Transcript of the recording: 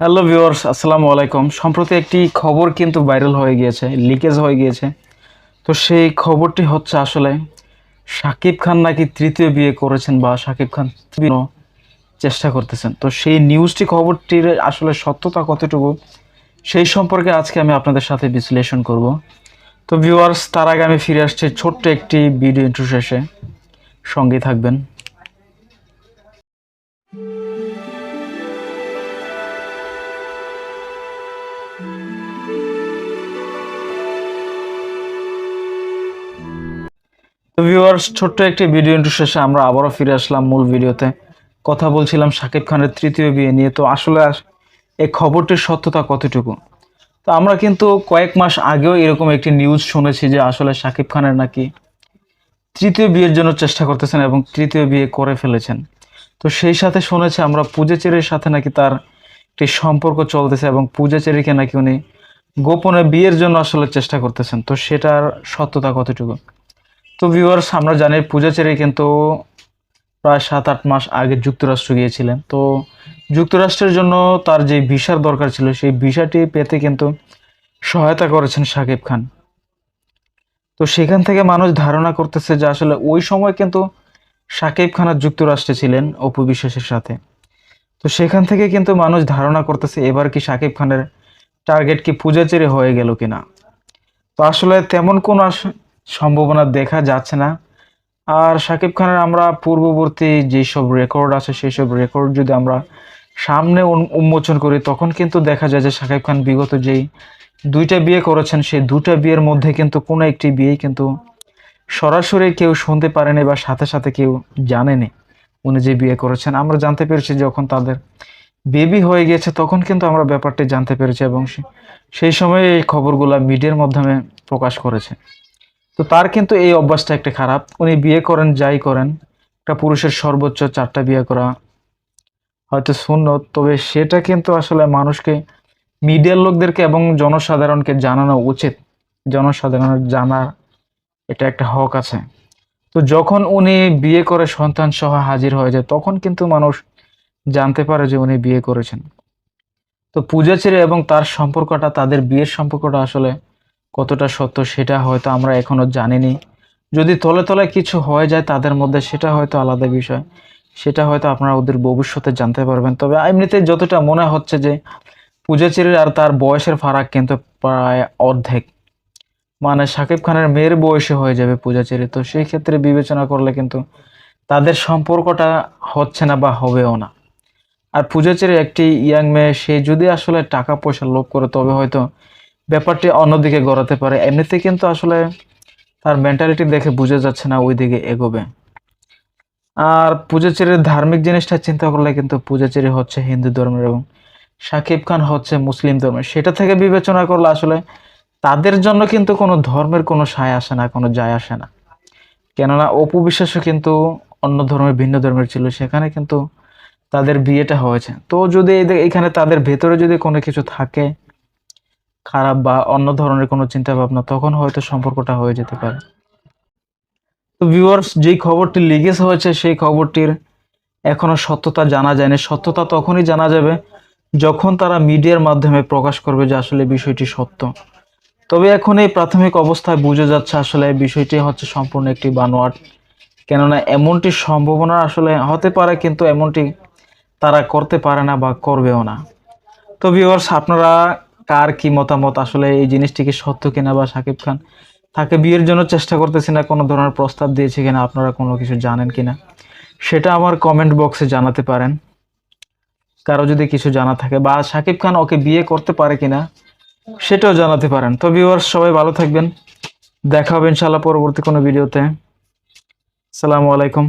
Hello viewers আসসালামু আলাইকুম। সম্প্রতি একটি খবর কিন্তু ভাইরাল হয়ে গিয়েছে লিকেজ হয়ে গিয়েছে। তো সেই খবরটি হচ্ছে আসলে শাকিব খান নাকি তৃতীয় বিয়ে করেছেন বা শাকিব খান চেষ্টা করতেছেন। তো সেই নিউজটি খবরটির আসলে সত্যতা কতটুকু, সেই সম্পর্কে আজকে আমি আপনাদের সাথে বিশ্লেষণ করব। তো ভিউয়ার্স তার আগে আমি ফিরে আসছি ছোট্ট একটি ভিডিও ইন্ট্রো শেষে। সঙ্গে থাকবেন। ভিউয়ার্স ছোট্ট একটি ভিডিও ইন্ট্রো শেষে আমরা আবারও ফিরে আসলাম মূল ভিডিওতে কথা বলছিলাম শাকিব খানের তৃতীয় বিয়ে নিয়ে, তো আসলে আস- এই খবরটির সত্যতা কতটুকু? তো আমরা কিন্তু কয়েক মাস আগেও এরকম একটি নিউজ শুনেছি যে আসলে শাকিব খানের নাকি তৃতীয় বিয়ের জন্য চেষ্টা করতেছেন এবং তৃতীয় বিয়ে করে ফেলেছেন। তো সেই সাথে শুনেছি আমরা পূজাচেরির সাথে নাকি তার একটি সম্পর্ক চলতেছে এবং পূজাচেরিকে নাকি উনি গোপনে বিয়ের জন্য আসলে চেষ্টা করতেছেন। তো সেটার সত্যতা কতটুকু? তো ভিউয়ার্স আমরা জানি পূজাচেরি কিন্তু প্রায় সাত আট মাস আগে যুক্তরাষ্ট্র গিয়েছিলেন। তো যুক্তরাষ্ট্রের জন্য তার যে ভিসার দরকার ছিল, সেই ভিসাটি পেতে কিন্তু সহায়তা করেছেন শাকিব খান। তো সেখান থেকে মানুষ ধারণা করতেছে যে আসলে ওই সময় কিন্তু শাকিব খান যুক্তরাষ্ট্রে ছিলেন অপু বিশ্বাসের সাথে। তো সেখান থেকে কিন্তু মানুষ ধারণা করতেছে, এবার কি শাকিব খানের টার্গেট কি পূজাচেরি হয়ে গেল কিনা? তো আসলে তেমন কোনো সম্ভাবনা দেখা যাচ্ছে না। আর শাকিব খানের আমরা পূর্ববর্তী যেসব রেকর্ড আছে সেই সব রেকর্ড যদি আমরা সামনে উন্মোচন করি, তখন কিন্তু দেখা যায় যে শাকিব খান বিগত যেই দুইটা বিয়ে করেছেন, সেই দুটা বিয়ের মধ্যে কিন্তু কোনো একটি বিয়েই কিন্তু সরাসরি কেউ শুনতে পারেনি বা সাথে সাথে কেউ জানেনি। উনি যে বিয়ে করেছেন, আমরা জানতে পেরেছি যখন তাদের বেবি হয়ে গেছে তখন কিন্তু আমরা ব্যাপারটি জানতে পেরেছি এবং সেই সময় এই খবরগুলা মিডিয়ার মাধ্যমে প্রকাশ করেছে। তো তার কিন্তু এই অভ্যাসটা একটা খারাপ। উনি বিয়ে করেন, যাই করেন, একটা পুরুষের সর্বোচ্চ চারটা বিয়ে করা হয়তো শূন্য তবে সেটা কিন্তু আসলে মানুষকে, মিডিয়ার লোকদেরকে এবং জনসাধারণকে জানানো উচিত। জনসাধারণের জানার এটা একটা হক আছে। তো যখন উনি বিয়ে করে সন্তান সহ হাজির হয়ে যায়, তখন কিন্তু মানুষ জানতে পারে যে উনি বিয়ে করেছেন। তো পূজাচেরি এবং তার সম্পর্কটা, তাদের বিয়ের সম্পর্কটা আসলে কতটা সত্য সেটা হয়তো আমরা এখনও জানিনি। যদি তলে তলে কিছু হয়ে যায় তাদের মধ্যে, সেটা হয়তো আলাদা বিষয়। সেটা হয়তো আপনারা ওদের ভবিষ্যতে জানতে পারবেন। তবে এমনিতে যতটা মনে হচ্ছে যে পূজাচেরির আর তার বয়সের ফারাক কিন্তু প্রায় অর্ধেক। মানে শাকিব খানের মেয়ের বয়সে হয়ে যাবে পূজাচেরি তো সেই ক্ষেত্রে বিবেচনা করলে কিন্তু তাদের সম্পর্কটা হচ্ছে না বা হবেও না। আর পূজাচেরি একটি ইয়াং মেয়ে, সে যদি আসলে টাকা পয়সা লোভ করে, তবে হয়তো ব্যাপারটি অন্যদিকে গড়াতে পারে। এমনিতে কিন্তু আসলে তার মেন্টালিটি দেখে বোঝা যাচ্ছে না ওই দিকে এগোবে। আর পূজাচেরির ধার্মিক জিনিসটা চিন্তা করলে কিন্তু পূজাচেরি হচ্ছে হিন্দু ধর্মের এবং শাকিব খান হচ্ছে মুসলিম ধর্মের। সেটা থেকে বিবেচনা করলে আসলে তাদের জন্য কিন্তু কোনো ধর্মের কোনো সায় আসে না, কোনো যায় আসে না। কেননা অপু বিশ্বাসও কিন্তু অন্য ধর্মের, ভিন্ন ধর্মের ছিল, সেখানে কিন্তু তাদের বিয়েটা হয়েছে। তো যদি এখানে তাদের ভেতরে যদি কোনো কিছু থাকে খারাপ বা অন্য ধরনের কোনো চিন্তা ভাবনা তখন হয়তো সম্পর্কটা হয়ে যেতে পারে। তো ভিউয়ার্স যেই খবরটি লিগেজ হয়েছে, সেই খবরটির এখনও সত্যতা জানা যায়নি। সত্যতা তখনই জানা যাবে যখন তারা মিডিয়ার মাধ্যমে প্রকাশ করবে যে আসলে বিষয়টি সত্য। তবে এখন এই প্রাথমিক অবস্থায় বুঝে যাচ্ছে আসলে বিষয়টি হচ্ছে সম্পূর্ণ একটি বানোয়াট। কেননা এমনটি সম্ভাবনা আসলে হতে পারে, কিন্তু এমনটি তারা করতে পারে না বা করবেও না। তো ভিউয়ার্স আপনারা কার কি মতামত? আসলে এই জিনিসটি কি সত্য কিনা বা শাকিব খান তাকে বিয়ের জন্য চেষ্টা করতেছে না, কোনো ধরনের প্রস্তাব দিয়েছে কিনা, আপনারা কোনো কিছু জানেন কিনা? সেটা আমার কমেন্ট বক্সে জানাতে পারেন। কারও যদি কিছু জানা থাকে বা শাকিব খান ওকে বিয়ে করতে পারে কিনা সেটাও জানাতে পারেন। তো ভিউয়ার্স সবাই ভালো থাকবেন। দেখা হবে ইনশাল্লাহ পরবর্তী কোনো ভিডিওতে। সালামু আলাইকুম।